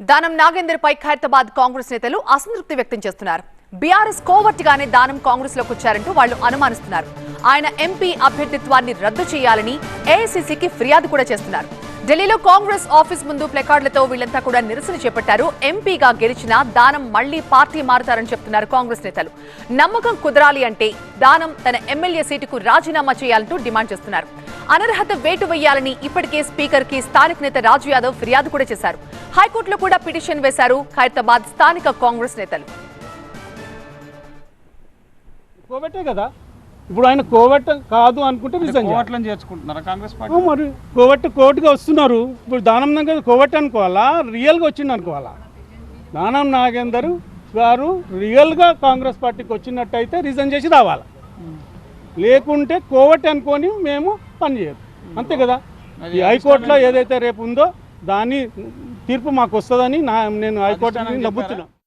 దానం నాగేందర్ పై ఖైరతాబాద్ కాంగ్రెస్ నేతలు అసంతృప్తి వ్యక్తం చేస్తున్నారు. బీఆర్ఎస్ కోవర్ట్గానే దానం కాంగ్రెస్లోకి వచ్చారంటూ వాళ్ళు అనుమానిస్తున్నారు. ఆయన ఎంపీ అభ్యర్థిత్వాన్ని రద్దు చేయాలని ఏఐసీసీకి ఫిర్యాదు కూడా చేస్తున్నారు. ఢిల్లీలో కాంగ్రెస్ ఆఫీస్ ముందు ప్లకార్డులతో వీళ్ళంతా కూడా నిరసన చేపట్టారు. ఎంపీగా గెలిచిన దానం మళ్ళీ పార్టీ మారుతారని చెప్తున్నారు కాంగ్రెస్ నేతలు. నమ్మకం కుదరాలి అంటే దానం తన ఎమ్మెల్యే సీటుకు రాజీనామా చేయాలంటూ డిమాండ్ చేస్తున్నారు. అనర్హత వేటు వేయాలని ఇప్పటికే స్పీకర్కి స్థానిక నేత రాజు యాదవ్ ఫిర్యాదు కూడా చేశారు. హైకోర్టులో కూడా పిటిషన్ వేశారు ఖైరతాబాద్ స్థానిక కాంగ్రెస్ నేతలు. కోవట్టే కదా? ఇప్పుడు ఆయన కోవట్ కాదు అనుకుంటే రిజైన్ చేర్చుకుంటున్నారా కాంగ్రెస్ పార్టీ? మరి కోవట్ కోర్టుగా వస్తున్నారు. ఇప్పుడు దానం నాగేందర్ కోవట్ అనుకోవాలా? రియల్గా వచ్చింది అనుకోవాలా? దానం నాగేందర్ గారు రియల్గా కాంగ్రెస్ పార్టీకి వచ్చినట్టయితే రిజైన్ చేసి రావాలి? లేకుంటే కోవట్ అనుకొని మేము పనిచేయదు అంతే కదా? ఈ హైకోర్టులో ఏదైతే రేపు ఉందో దాని తీర్పు మాకు వస్తుందని నా నేను హైకోర్టుని నమ్ముతున్నాను